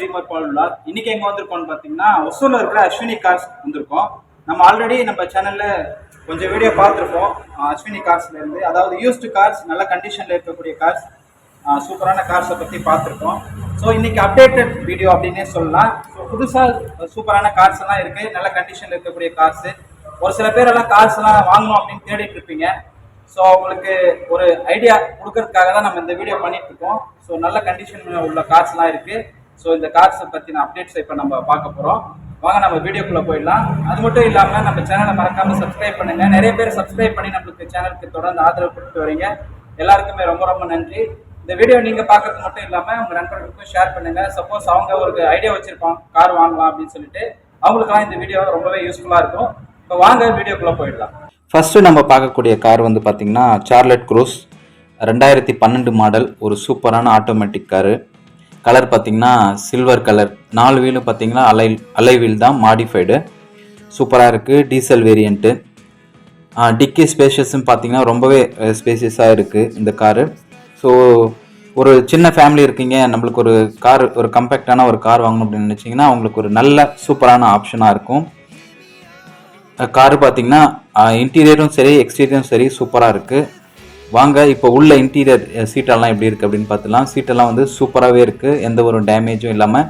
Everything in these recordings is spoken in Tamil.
ட்ரீமர் பாலுலார் இன்னைக்கு எங்க வந்திருக்கோம்னு பாத்தீங்கன்னா ஒசூர்ல இருக்கிற அஸ்வினி கார்ஸ் வந்திருக்கோம். நம்ம ஆல்ரெடி நம்ம சேனல்ல கொஞ்சம் வீடியோ பார்த்துருப்போம். அஸ்வினி கார்ஸ்ல இருந்து. அதாவது யூஸ்டு கார்ஸ் நல்ல கண்டிஷன்ல இருக்கக்கூடிய கார்ஸ் சூப்பரான கார்ஸை பத்தி பார்த்துருக்கோம். ஸோ இன்னைக்கு அப்டேட்டட் வீடியோ அப்படின்னே சொல்லலாம். ஸோ புதுசாக சூப்பரான கார்ஸ் எல்லாம் இருக்கு. நல்ல கண்டிஷன்ல இருக்கக்கூடிய கார்ஸ் ஒரு சில பேர் எல்லாம் கார்ஸ் எல்லாம் வாங்கணும் அப்படின்னு தேடிட்டு இருப்பீங்க. ஸோ அவங்களுக்கு ஒரு ஐடியா கொடுக்கறதுக்காக தான் நம்ம இந்த வீடியோ பண்ணிட்டு இருக்கோம். ஸோ நல்ல கண்டிஷன் உள்ள கார்ஸ்லாம் இருக்கு. ஸோ இந்த கார்ஸை பற்றின அப்டேட்ஸ் இப்போ நம்ம பார்க்க போகிறோம் வாங்க நம்ம வீடியோக்குள்ளே போயிடலாம். அது மட்டும் இல்லாமல் நம்ம சேனலை மறக்காமல் சப்ஸ்கிரைப் பண்ணுங்கள் நிறைய பேர் சப்ஸ்கிரைப் பண்ணி நம்மளுக்கு சேனலுக்கு தொடர்ந்து ஆதரவு கொடுத்துட்டு வரீங்க. எல்லாருக்குமே ரொம்ப ரொம்ப நன்றி. இந்த வீடியோ நீங்கள் பார்க்கறது மட்டும் இல்லாமல் உங்கள் நண்பர்களுக்கும் ஷேர் பண்ணுங்கள் சப்போஸ் அவங்க ஒரு ஐடியா வச்சுருப்பாங்க கார் வாங்கலாம் அப்படின்னு சொல்லிட்டு அவங்களுக்குலாம் இந்த வீடியோ ரொம்பவே யூஸ்ஃபுல்லாக இருக்கும். இப்போ வாங்க வீடியோக்குள்ளே போயிடலாம். ஃபஸ்ட்டு நம்ம பார்க்கக்கூடிய கார் வந்து பார்த்திங்கன்னா சார்லட் குரூஸ் ரெண்டாயிரத்தி பன்னெண்டு மாடல் ஒரு சூப்பரான ஆட்டோமேட்டிக் காரு கலர் பார்த்திங்கன்னா சில்வர் கலர் நாலு வீலும் பார்த்திங்கன்னா அலை அலை வீல் தான் மாடிஃபைடு சூப்பராக இருக்குது டீசல் வேரியண்ட்டு டிக்கி ஸ்பேஷியஸும் பார்த்தீங்கன்னா ரொம்பவே ஸ்பேசியஸாக இருக்குது இந்த காரு ஸோ ஒரு சின்ன ஃபேமிலி இருக்கீங்க நம்மளுக்கு ஒரு கார் ஒரு கம்பேக்டான ஒரு கார் வாங்கணும் அப்படின்னு நினச்சிங்கன்னா உங்களுக்கு ஒரு நல்ல சூப்பரான ஆப்ஷனாக இருக்கும். காரு பார்த்தீங்கன்னா இன்டீரியரும் சரி எக்ஸ்டீரியரும் சரி சூப்பராக இருக்குது வாங்க இப்போ உள்ள இன்டீரியர் சீட்டெல்லாம் எப்படி இருக்குது அப்படின்னு பார்த்துலாம் சீட்டெல்லாம் வந்து சூப்பராகவே இருக்குது எந்த ஒரு டேமேஜும் இல்லாமல்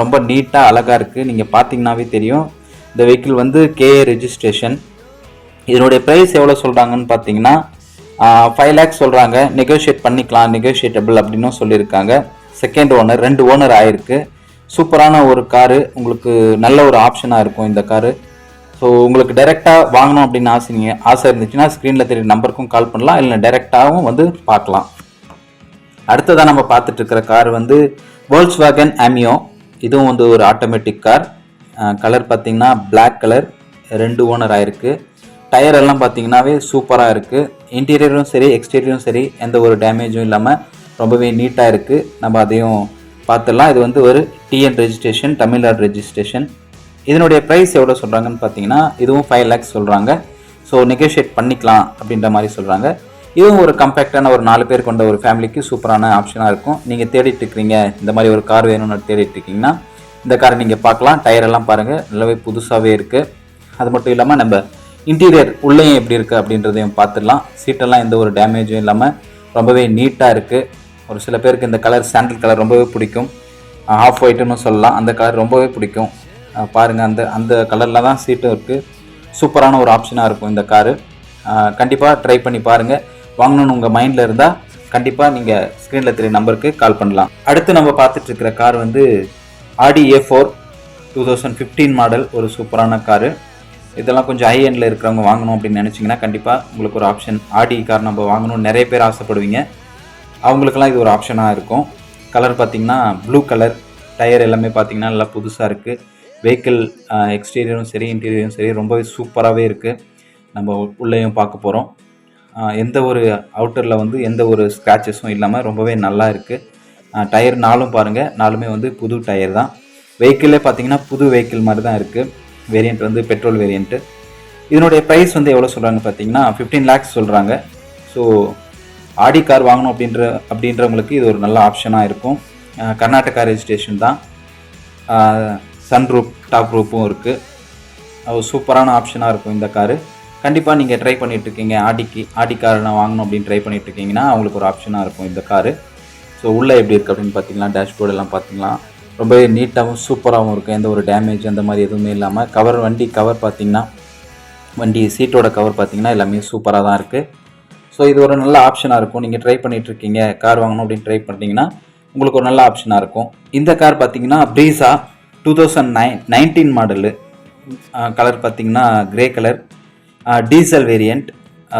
ரொம்ப நீட்டாக அழகாக இருக்குது நீங்கள் பார்த்தீங்கன்னாவே தெரியும். இந்த வெஹிக்கிள் வந்து கேஏ ரெஜிஸ்ட்ரேஷன் இதனுடைய ப்ரைஸ் எவ்வளோ சொல்கிறாங்கன்னு பார்த்தீங்கன்னா ஃபைவ் லேக்ஸ் சொல்கிறாங்க நெகோஷியேட் பண்ணிக்கலாம். நெகோஷியேட்டபிள் அப்படின்னும் சொல்லியிருக்காங்க. செகண்ட் ஓனர் ரெண்டு ஓனர் ஆயிருக்கு. சூப்பரான ஒரு காரு உங்களுக்கு நல்ல ஒரு ஆப்ஷனாக இருக்கும் இந்த காரு ஸோ உங்களுக்கு டைரெக்டாக வாங்கணும் அப்படின்னு ஆசைங்க ஆசை இருந்துச்சுன்னா ஸ்க்ரீனில் தெரிய நம்பருக்கும் கால் பண்ணலாம் இல்லை டைரெக்டாகவும் வந்து பார்க்கலாம். அடுத்ததாக நம்ம பார்த்துட்டு இருக்கிற கார் வந்து வேர்ல்ஸ் வேகன் ஆமியோ இதுவும் வந்து ஒரு ஆட்டோமேட்டிக் கார் கலர் பார்த்தீங்கன்னா பிளாக் கலர் ரெண்டு ஓனர் ஆயிருக்கு. டயர் எல்லாம் பார்த்தீங்கன்னாவே சூப்பராக இருக்குது இன்டீரியரும் சரி எக்ஸ்டீரியரும் சரி எந்த ஒரு டேமேஜும் இல்லாமல் ரொம்பவே நீட்டாக இருக்குது நம்ம அதையும் பார்த்துடலாம். இது வந்து ஒரு டிஎன் ரெஜிஸ்ட்ரேஷன் தமிழ்நாடு ரெஜிஸ்ட்ரேஷன் இதனுடைய ப்ரைஸ் எவ்வளோ சொல்கிறாங்கன்னு பார்த்தீங்கன்னா இதுவும் ஃபைவ் லேக்ஸ் சொல்கிறாங்க ஸோ நெகோஷியேட் பண்ணிக்கலாம் அப்படின்ற மாதிரி சொல்கிறாங்க இதுவும் ஒரு கம்பேக்டான ஒரு நாலு பேர் கொண்ட ஒரு ஃபேமிலிக்கு சூப்பரான ஆப்ஷனாக இருக்கும். நீங்கள் தேடிட்டு இருக்கிறீங்க இந்த மாதிரி ஒரு கார் வேணும்னு தேடிட்டு இருக்கீங்கன்னா இந்த காரை நீங்கள் பார்க்கலாம். டயரெல்லாம் பாருங்கள் நல்லாவே புதுசாகவே இருக்குது அது மட்டும் இல்லாமல் நம்ம இன்டீரியர் உள்ளேயும் எப்படி இருக்குது அப்படின்றதையும் பார்த்துடலாம். சீட்டெல்லாம் எந்த ஒரு டேமேஜும் இல்லாமல் ரொம்பவே நீட்டாக இருக்குது ஒரு சில பேருக்கு இந்த கலர் சாண்டில் கலர் ரொம்பவே பிடிக்கும். ஆஃப் ஒயிட்டுன்னு சொல்லலாம். அந்த கலர் ரொம்பவே பிடிக்கும். பாருங்கள் அந்த அந்த கலரில் தான் சீட்டும் இருக்குது சூப்பரான ஒரு ஆப்ஷனாக இருக்கும் இந்த காரு கண்டிப்பாக ட்ரை பண்ணி பாருங்கள் வாங்கணும்னு உங்கள் மைண்டில் இருந்தால் கண்டிப்பாக நீங்கள் ஸ்க்ரீனில் தெரிய நம்பருக்கு கால் பண்ணலாம். அடுத்து நம்ம பார்த்துட்டு இருக்கிற கார் வந்து Audi A four two thousand fifteen model ஒரு சூப்பரான காரு இதெல்லாம் கொஞ்சம் ஹை எண்டில் இருக்கிறவங்க வாங்கணும் அப்படின்னு நினச்சிங்கன்னா கண்டிப்பாக உங்களுக்கு ஒரு ஆப்ஷன் ஆடி கார் நம்ம வாங்கணும்னு நிறைய பேர் ஆசைப்படுவீங்க. அவங்களுக்கெல்லாம் இது ஒரு ஆப்ஷனாக இருக்கும். கலர் பார்த்திங்கன்னா ப்ளூ கலர் டயர் எல்லாமே பார்த்தீங்கன்னா நல்லா புதுசாக இருக்குது வெஹிக்கிள் எக்ஸ்டீரியரும் சரி இன்டீரியரும் சரி ரொம்பவே சூப்பராகவே இருக்குது நம்ம உள்ளேயும் பார்க்க போகிறோம் எந்த ஒரு அவுட்டரில் வந்து எந்த ஒரு ஸ்க்ராச்சஸும் இல்லாமல் ரொம்பவே நல்லா இருக்குது டயர் நாலும் பாருங்கள் நாலுமே வந்து புது டயர் தான். வெஹிக்கிளே பார்த்தீங்கன்னா புது வெஹிக்கிள் மாதிரி தான் இருக்குது வேரியண்ட் வந்து பெட்ரோல் வேரியண்ட்டு இதனுடைய ப்ரைஸ் வந்து எவ்வளோ சொல்கிறாங்க பார்த்தீங்கன்னா ஃபிஃப்டீன் லேக்ஸ் சொல்கிறாங்க ஸோ ஆடி கார் வாங்கணும் அப்படின்ற அப்படின்றவங்களுக்கு இது ஒரு நல்ல ஆப்ஷனாக இருக்கும். கர்நாடகா ரெஜிஸ்ட்ரேஷன் தான். சன் ரூப் டாப் ரூப்பும் இருக்குது சூப்பரான ஆப்ஷனாக இருக்கும் இந்த காரு. கண்டிப்பாக நீங்கள் ட்ரை பண்ணிகிட்ருக்கீங்க இருக்கீங்க. ஆடிக்கு ஆடி கார் நான் வாங்கணும் அப்படின்னு ட்ரை பண்ணிட்டு இருக்கீங்கன்னா அவங்களுக்கு ஒரு ஆப்ஷனாக இருக்கும் இந்த காரு. ஸோ உள்ளே எப்படி இருக்குது அப்படின்னு பார்த்தீங்கன்னா டேஷ்போர்டு எல்லாம் பார்த்தீங்கன்னா ரொம்பவே நீட்டாகவும் சூப்பராகவும் இருக்கும் எந்த ஒரு டேமேஜ் அந்த மாதிரி எதுவுமே இல்லாமல் கவர் வண்டி கவர் பார்த்தீங்கன்னா வண்டி சீட்டோட கவர் பார்த்தீங்கன்னா எல்லாமே சூப்பராக தான் இருக்குது ஸோ இது ஒரு நல்ல ஆப்ஷனாக இருக்கும். நீங்கள் ட்ரை பண்ணிகிட்ருக்கீங்க இருக்கீங்க. கார் வாங்கணும் அப்படின்னு ட்ரை பண்ணிட்டீங்கன்னா உங்களுக்கு ஒரு நல்ல ஆப்ஷனாக இருக்கும். இந்த கார் பார்த்தீங்கன்னா Brezza two thousand nine nineteen model colour பார்த்தீங்கன்னா grey colour diesel variant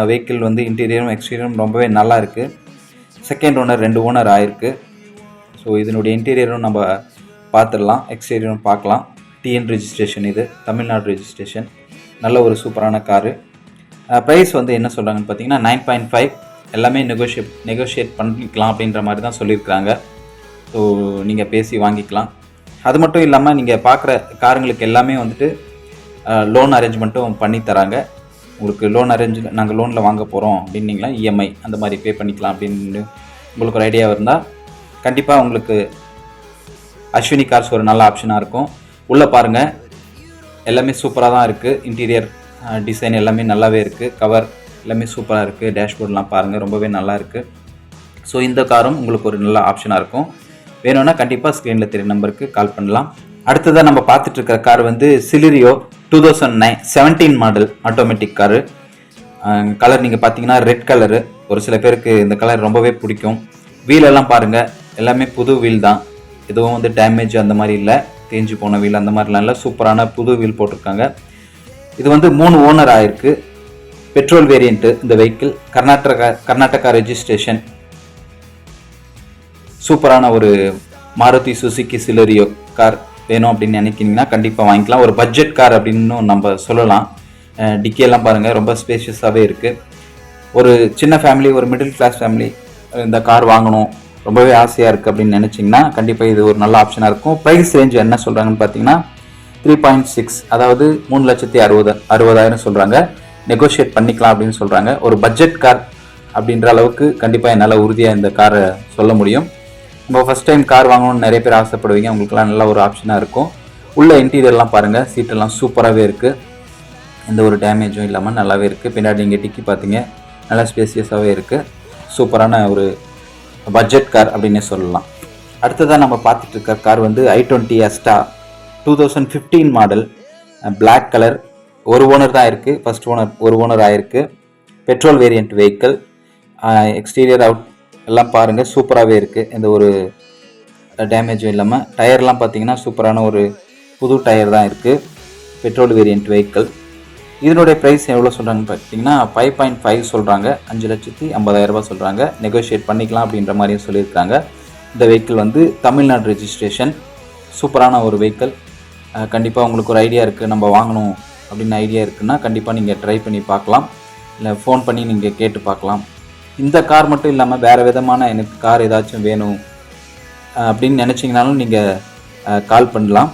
vehicle வந்து இன்டீரியரும் எக்ஸ்டீரியரும் ரொம்பவே நல்லா இருக்குது செகண்ட் ஓனர் ரெண்டு ஓனர் ஆயிருக்கு. ஸோ இதனுடைய இன்டீரியரும் நம்ம பார்த்துடலாம். எக்ஸ்டீரியரும் பார்க்கலாம். டிஎன் ரெஜிஸ்ட்ரேஷன் இது தமிழ்நாடு ரெஜிஸ்ட்ரேஷன் நல்ல ஒரு சூப்பரான காரு ப்ரைஸ் வந்து என்ன சொல்கிறாங்கன்னு பார்த்தீங்கன்னா நைன் பாயிண்ட் ஃபைவ் எல்லாமே நெகோஷியேட் நெகோஷியேட் பண்ணிக்கலாம் அப்படின்ற மாதிரி தான் சொல்லியிருக்கிறாங்க. ஸோ நீங்கள் பேசி வாங்கிக்கலாம். அது மட்டும் இல்லாமல் நீங்கள் பார்க்குற காருங்களுக்கு எல்லாமே வந்துட்டு லோன் அரேஞ்ச்மெண்ட்டும் பண்ணி தராங்க. உங்களுக்கு லோன் அரேஞ்ச் நாங்கள் லோனில் வாங்க போகிறோம் அப்படின்னீங்களா இஎம்ஐ அந்த மாதிரி பே பண்ணிக்கலாம் அப்படின்னு உங்களுக்கு ஒரு ஐடியா இருந்தால் கண்டிப்பாக உங்களுக்கு அஸ்வினி கார்ஸ் ஒரு நல்ல ஆப்ஷனாக இருக்கும். உள்ளே பாருங்கள் எல்லாமே சூப்பராக தான் இருக்குது இன்டீரியர் டிசைன் எல்லாமே நல்லாவே இருக்குது கவர் எல்லாமே சூப்பராக இருக்குது டேஷ்போர்ட்லாம் பாருங்கள் ரொம்பவே நல்லா இருக்குது ஸோ இந்த காரும் உங்களுக்கு ஒரு நல்ல ஆப்ஷனாக இருக்கும். வேணும்னா கண்டிப்பாக ஸ்க்ரீனில் தெரிய நம்பருக்கு கால் பண்ணலாம். அடுத்ததாக நம்ம பார்த்துட்டு இருக்கிற கார் வந்து Celerio two thousand nine seventeen model automatic car colour நீங்கள் பார்த்தீங்கன்னா ரெட் கலரு ஒரு சில பேருக்கு இந்த கலர் ரொம்பவே பிடிக்கும். வீலெல்லாம் பாருங்கள் எல்லாமே புது வீல் தான். எதுவும் வந்து டேமேஜ் அந்த மாதிரி இல்லை. தேஞ்சு போன வீல் அந்த மாதிரிலாம் இல்லை. சூப்பரான புது வீல் போட்டிருக்காங்க. இது வந்து மூணு ஓனர் ஆயிருக்கு. பெட்ரோல் வேரியண்ட்டு இந்த வெஹிக்கிள் கர்நாடகா கர்நாடகா ரெஜிஸ்ட்ரேஷன் சூப்பரான ஒரு மாருதி சுசுகி சிலரியோ கார் வேணும் அப்படின்னு நினைக்கிறீங்கன்னா கண்டிப்பாக வாங்கிக்கலாம். ஒரு பட்ஜெட் கார் அப்படின்னு நம்ம சொல்லலாம். டிக்கி எல்லாம் பாருங்கள் ரொம்ப ஸ்பேஷியஸாகவே இருக்குது ஒரு சின்ன ஃபேமிலி ஒரு மிடில் கிளாஸ் ஃபேமிலி இந்த கார் வாங்கணும். ரொம்பவே ஆசையாக இருக்குது அப்படின்னு நினச்சிங்கன்னா கண்டிப்பாக இது ஒரு நல்ல ஆப்ஷனாக இருக்கும். ப்ரைஸ் ரேஞ்ச் என்ன சொல்கிறாங்கன்னு பார்த்தீங்கன்னா த்ரீ பாயிண்ட் சிக்ஸ் அதாவது மூணு லட்சத்தி அறுபது அறுபதாயிரம் சொல்கிறாங்க நெகோஷியேட் பண்ணிக்கலாம் அப்படின்னு சொல்கிறாங்க ஒரு பட்ஜெட் கார் அப்படின்ற அளவுக்கு கண்டிப்பாக என்னால் உறுதியாக இந்த காரை சொல்ல முடியும். நம்ம ஃபஸ்ட் டைம் கார் வாங்கணும்னு நிறைய பேர் ஆசைப்படுவீங்க. உங்களுக்குலாம் நல்ல ஒரு ஆப்ஷனாக இருக்கும். உள்ள இன்டீரியர்லாம் பாருங்கள் சீட்டெல்லாம் சூப்பராகவே இருக்குது எந்த ஒரு டேமேஜும் இல்லாமல் நல்லாவே இருக்குது பின்னாடி நீங்கள் டிக்கி பார்த்தீங்க நல்லா ஸ்பேசியஸாகவே இருக்குது சூப்பரான ஒரு பட்ஜெட் கார் அப்படின்னே சொல்லலாம். அடுத்ததாக நம்ம பார்த்துட்டு இருக்க கார் வந்து i twenty Asta two thousand fifteen model black colour ஒரு ஓனர் தான் இருக்குது ஃபஸ்ட் ஓனர் ஒரு ஓனர் ஆயிருக்கு. Petrol variant vehicle exterior out எல்லாம் பாருங்கள் சூப்பராகவே இருக்குது எந்த ஒரு டேமேஜும் இல்லாமல் டயர்லாம் பார்த்தீங்கன்னா சூப்பரான ஒரு புது டயர் தான் இருக்குது பெட்ரோல் வேரியண்ட் வெஹிக்கிள் இதனுடைய ப்ரைஸ் எவ்வளோ சொல்கிறாங்கன்னு பார்த்தீங்கன்னா ஃபைவ் பாயிண்ட் ஃபைவ் சொல்கிறாங்க அஞ்சு லட்சத்தி ஐம்பதாயிரம் சொல்கிறாங்க நெகோஷியேட் பண்ணிக்கலாம் அப்படின்ற மாதிரியும் சொல்லியிருக்காங்க. இந்த வெஹிக்கிள் வந்து தமிழ்நாடு ரெஜிஸ்ட்ரேஷன் சூப்பரான ஒரு வெஹிக்கிள் கண்டிப்பாக உங்களுக்கு ஒரு ஐடியா இருக்குது நம்ம வாங்கணும் அப்படின்னு ஐடியா இருக்குன்னா கண்டிப்பாக நீங்கள் ட்ரை பண்ணி பார்க்கலாம். இல்லை ஃபோன் பண்ணி நீங்கள் கேட்டு பார்க்கலாம். இந்த கார் மட்டும் இல்லாமல் வேறு விதமான எனக்கு கார் ஏதாச்சும் வேணும் அப்படின்னு நினச்சிங்கனாலும் நீங்கள் கால் பண்ணலாம்.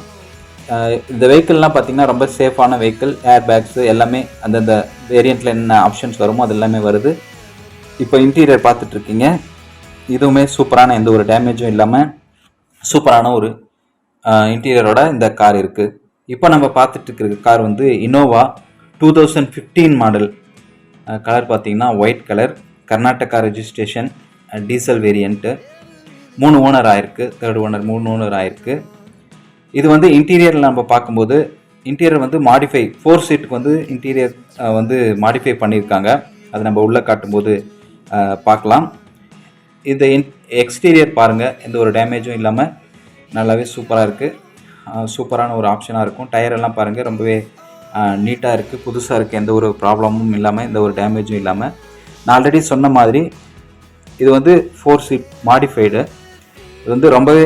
இந்த வெஹிக்கிள்லாம் பார்த்தீங்கன்னா ரொம்ப சேஃபான வெஹிக்கிள் ஏர் பேக்ஸு எல்லாமே அந்தந்த வேரியண்ட்டில் என்ன ஆப்ஷன்ஸ் வருமோ அது எல்லாமே வருது. இப்போ இன்டீரியர் பார்த்துட்ருக்கீங்க. இதுவுமே சூப்பரான எந்த ஒரு டேமேஜும் இல்லாமல் சூப்பரான ஒரு இன்டீரியரோட இந்த கார் இருக்குது இப்போ நம்ம பார்த்துட்ருக்கிற கார் வந்து Innova two thousand fifteen model colour பார்த்தீங்கன்னா white colour Karnataka registration diesel variant மூணு ஓனர் ஆயிருக்கு. தேர்ட் ஓனர் மூணு ஓனர் ஆயிருக்கு. இது வந்து இன்டீரியரில் நம்ம பார்க்கும்போது இன்டீரியர் வந்து மாடிஃபை ஃபோர் சீட்டுக்கு வந்து இன்டீரியர் வந்து மாடிஃபை பண்ணியிருக்காங்க. அது நம்ம உள்ளே காட்டும்போது பார்க்கலாம். இந்த இன் எக்ஸ்டீரியர் பாருங்கள் எந்த ஒரு டேமேஜும் இல்லாமல் நல்லாவே சூப்பராக இருக்குது சூப்பரான ஒரு ஆப்ஷனாக இருக்கும். டயரெல்லாம் பாருங்கள் ரொம்பவே நீட்டாக இருக்குது புதுசாக இருக்குது எந்த ஒரு ப்ராப்ளமும் இல்லாமல் எந்த ஒரு டேமேஜும் இல்லாமல் நான் ஆல்ரெடி சொன்ன மாதிரி இது வந்து ஃபோர் சீட் மாடிஃபைடு இது வந்து ரொம்பவே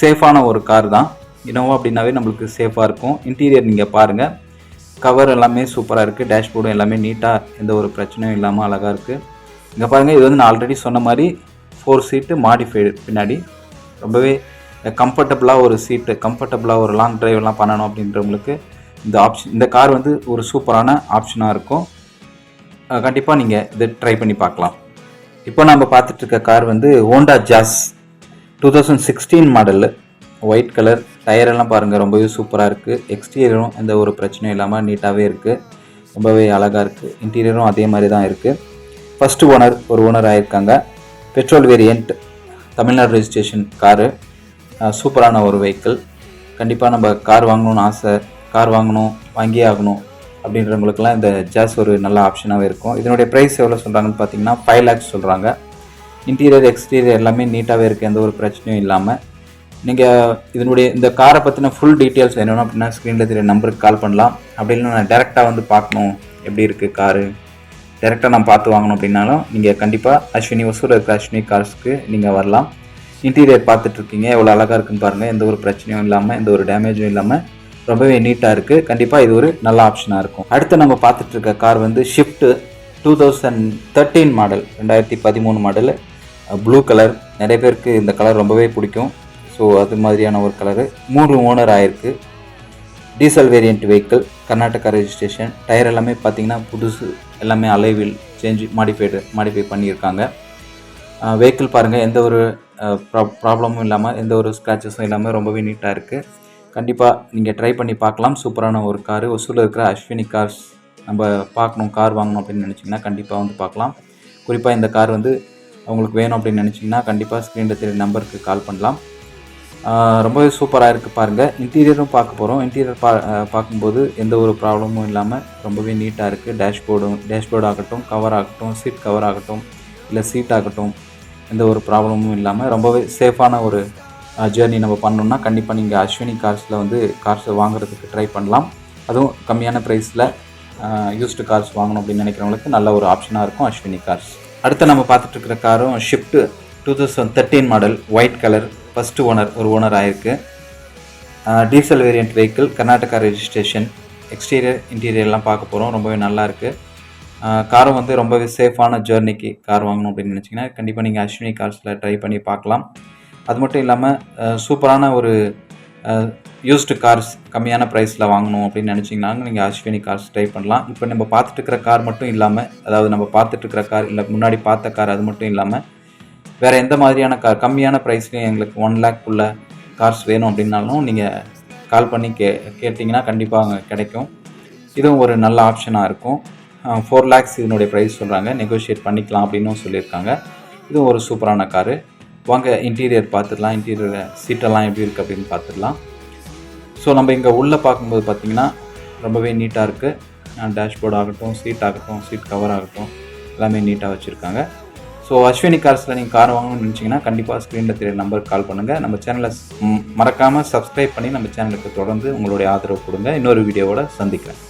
சேஃபான ஒரு கார் தான். இனோவா அப்படின்னாவே நம்மளுக்கு சேஃபாக இருக்கும். இன்டீரியர் நீங்கள் பாருங்கள் கவர் எல்லாமே சூப்பராக இருக்குது டேஷ்போர்டும் எல்லாமே நீட்டாக எந்த ஒரு பிரச்சனையும் இல்லாமல் அழகாக இருக்குது இங்கே பாருங்கள் இது வந்து நான் ஆல்ரெடி சொன்ன மாதிரி ஃபோர் சீட்டு மாடிஃபைடு பின்னாடி. ரொம்பவே கம்ஃபர்டபுளாக ஒரு சீட்டு கம்ஃபர்டபுளாக ஒரு லாங் ட்ரைவ்லாம் பண்ணணும் அப்படின்றவங்களுக்கு இந்த ஆப்ஷன் இந்த கார் வந்து ஒரு சூப்பரான ஆப்ஷனாக இருக்கும். கண்டிப்பாக நீங்கள் இதை ட்ரை பண்ணி பார்க்கலாம். இப்போ நம்ம பார்த்துட்டு இருக்க கார் வந்து Honda Jazz two thousand sixteen model white colour டயரெல்லாம் பாருங்கள் ரொம்பவே சூப்பராக இருக்குது எக்ஸ்டீரியரும் எந்த ஒரு பிரச்சனையும் இல்லாமல் நீட்டாகவே இருக்குது ரொம்பவே அழகாக இருக்குது இன்டீரியரும் அதே மாதிரி தான் இருக்குது ஃபஸ்ட்டு ஓனர் ஒரு ஓனர் ஆகியிருக்காங்க petrol variant Tamil Nadu registration car சூப்பரான ஒரு வெஹிக்கிள் கண்டிப்பாக நம்ம கார் வாங்கணும்னு ஆசை கார் வாங்கணும் வாங்கியே ஆகணும். அப்படின்றவங்களுக்குலாம் இந்த ஜாஸ் ஒரு நல்ல ஆப்ஷனாகவே இருக்கும். இதனுடைய ப்ரைஸ் எவ்வளோ சொல்கிறாங்கன்னு பார்த்தீங்கன்னா ஃபைவ் லேக்ஸ் சொல்கிறாங்க இன்டீரியர் எக்ஸ்டீரியர் எல்லாமே நீட்டாகவே இருக்குது எந்த ஒரு பிரச்சனையும் இல்லாமல் நீங்கள் இதனுடைய இந்த காரை பற்றின ஃபுல் டீட்டெயில்ஸ் வேணும் அப்படின்னா ஸ்க்ரீனில் தெரிய நம்பருக்கு கால் பண்ணலாம். அப்படி இல்லைன்னா நான் டேரெக்டாக வந்து பார்க்கணும். எப்படி இருக்குது காரு டேரெக்டாக நான் பார்த்து வாங்கணும் அப்படின்னாலும் நீங்கள் கண்டிப்பாக அஸ்வினி ஒசூர் இருக்கிற அஸ்வினி கார்ஸ்க்கு நீங்கள் வரலாம். இன்டீரியர் பார்த்துட்ருக்கீங்க எவ்வளோ அழகாக இருக்குன்னு பாருங்கள் எந்த ஒரு பிரச்சனையும் இல்லாமல் எந்த ஒரு டேமேஜும் இல்லாமல் ரொம்பவே நீட்டாக இருக்குது கண்டிப்பாக இது ஒரு நல்ல ஆப்ஷனாக இருக்கும். அடுத்து நம்ம பார்த்துட்டு இருக்க கார் வந்து Shift two thousand thirteen model ரெண்டாயிரத்தி பதிமூணு மாடலு ப்ளூ கலர் நிறைய பேருக்கு இந்த கலர் ரொம்பவே பிடிக்கும். ஸோ அது மாதிரியான ஒரு கலரு மூணு ஓனர் ஆயிருக்கு. Diesel variant vehicle Karnataka registration tyre எல்லாமே பார்த்தீங்கன்னா புதுசு எல்லாமே alloy wheel change modified modify பண்ணியிருக்காங்க. வெஹிக்கிள் பாருங்கள் எந்த ஒரு ப்ரா ப்ராப்ளமும் இல்லாமல் எந்த ஒரு ஸ்க்ராச்சஸும் இல்லாமல் ரொம்பவே நீட்டாக இருக்குது கண்டிப்பாக நீங்கள் ட்ரை பண்ணி பார்க்கலாம். சூப்பரான ஒரு காரு ஒசூரில் இருக்கிற அஸ்வினி கார்ஸ் நம்ம பார்க்கணும் கார் வாங்கணும் அப்படின்னு நினச்சிங்கன்னா கண்டிப்பாக வந்து பார்க்கலாம். குறிப்பாக இந்த கார் வந்து உங்களுக்கு வேணும் அப்படின்னு நினச்சிங்கன்னா கண்டிப்பாக ஸ்க்ரீனில் தெரிய நம்பருக்கு கால் பண்ணலாம். ரொம்பவே சூப்பராக இருக்குது பாருங்கள் இன்டீரியரும் பார்க்க போகிறோம் இன்டீரியர் பா பார்க்கும்போது எந்த ஒரு ப்ராப்ளமும் இல்லாமல் ரொம்பவே நீட்டாக இருக்குது டேஷ்போர்டும் டேஷ்போர்ட் ஆகட்டும் கவர் ஆகட்டும் சீட் கவர் ஆகட்டும் இல்லை சீட் ஆகட்டும் எந்த ஒரு ப்ராப்ளமும் இல்லாமல் ரொம்பவே சேஃபான ஒரு ஜேர்னி நம்ம பண்ணோம்னா கண்டிப்பாக நீங்கள் அஸ்வினி கார்ஸில் வந்து கார்ஸை வாங்குறதுக்கு ட்ரை பண்ணலாம். அதுவும் கம்மியான ப்ரைஸில் யூஸ்டு கார்ஸ் வாங்கணும் அப்படின்னு நினைக்கிறவங்களுக்கு நல்ல ஒரு ஆப்ஷனாக இருக்கும் அஸ்வினி கார்ஸ் அடுத்து நம்ம பார்த்துட்ருக்கிற காரும் Shift two thousand thirteen model white colour first owner ஒரு ஓனர் ஆயிருக்கு. Diesel variant vehicle Karnataka registration exterior இன்டீரியர்லாம் பார்க்க போகிறோம் ரொம்பவே நல்லாயிருக்கு காரும் வந்து ரொம்பவே சேஃபான ஜேர்னிக்கு கார் வாங்கணும் அப்படின்னு நினச்சிங்கன்னா கண்டிப்பாக நீங்கள் அஸ்வினி கார்ஸில் ட்ரை பண்ணி பார்க்கலாம். அது மட்டும் இல்லாமல் சூப்பரான ஒரு யூஸ்டு கார்ஸ் கம்மியான ப்ரைஸில் வாங்கணும் அப்படின்னு நினச்சிங்கன்னா நீங்கள் அஸ்வினி கார்ஸ் ட்ரை பண்ணலாம். இப்போ நம்ம பார்த்துட்டு இருக்கிற கார் மட்டும் இல்லாமல் அதாவது நம்ம பார்த்துட்டு இருக்கிற கார் இல்லை முன்னாடி பார்த்த கார் அது மட்டும் இல்லாமல் வேறு எந்த மாதிரியான கார் கம்மியான ப்ரைஸ்லையும் எங்களுக்கு ஒன் லேக்குள்ள கார்ஸ் வேணும் அப்படின்னாலும் நீங்கள் கால் பண்ணி கே கேட்டிங்கன்னா கண்டிப்பாக அங்கே கிடைக்கும். இதுவும் ஒரு நல்ல ஆப்ஷனாக இருக்கும். ஃபோர் லேக்ஸ் இதனுடைய ப்ரைஸ் சொல்கிறாங்க நெகோஷியேட் பண்ணிக்கலாம் அப்படின்னும் சொல்லியிருக்காங்க. இதுவும் ஒரு சூப்பரான காரு வாங்க இன்டீரியர் பார்த்துடலாம் இன்டீரியர் சீட்டெல்லாம் எப்படி இருக்குது அப்படின்னு பார்த்துடலாம். ஸோ நம்ம இங்கே உள்ளே பார்க்கும்போது பார்த்தீங்கன்னா ரொம்பவே நீட்டாக இருக்குது டேஷ்போர்ட் ஆகட்டும் சீட் ஆகட்டும் சீட் கவர் ஆகட்டும் எல்லாமே நீட்டாக வச்சுருக்காங்க. ஸோ அஸ்வினி கார்ஸில் நீங்கள் கார் வாங்கணும்னு நினச்சிங்கன்னா கண்டிப்பாக ஸ்க்ரீனில் தெரிய நம்பருக்கு கால் பண்ணுங்கள் நம்ம சேனலை மறக்காமல் சப்ஸ்கிரைப் பண்ணி நம்ம சேனலுக்கு தொடர்ந்து உங்களுடைய ஆதரவு கொடுங்க. இன்னொரு வீடியோவோட சந்திக்கிறேன்.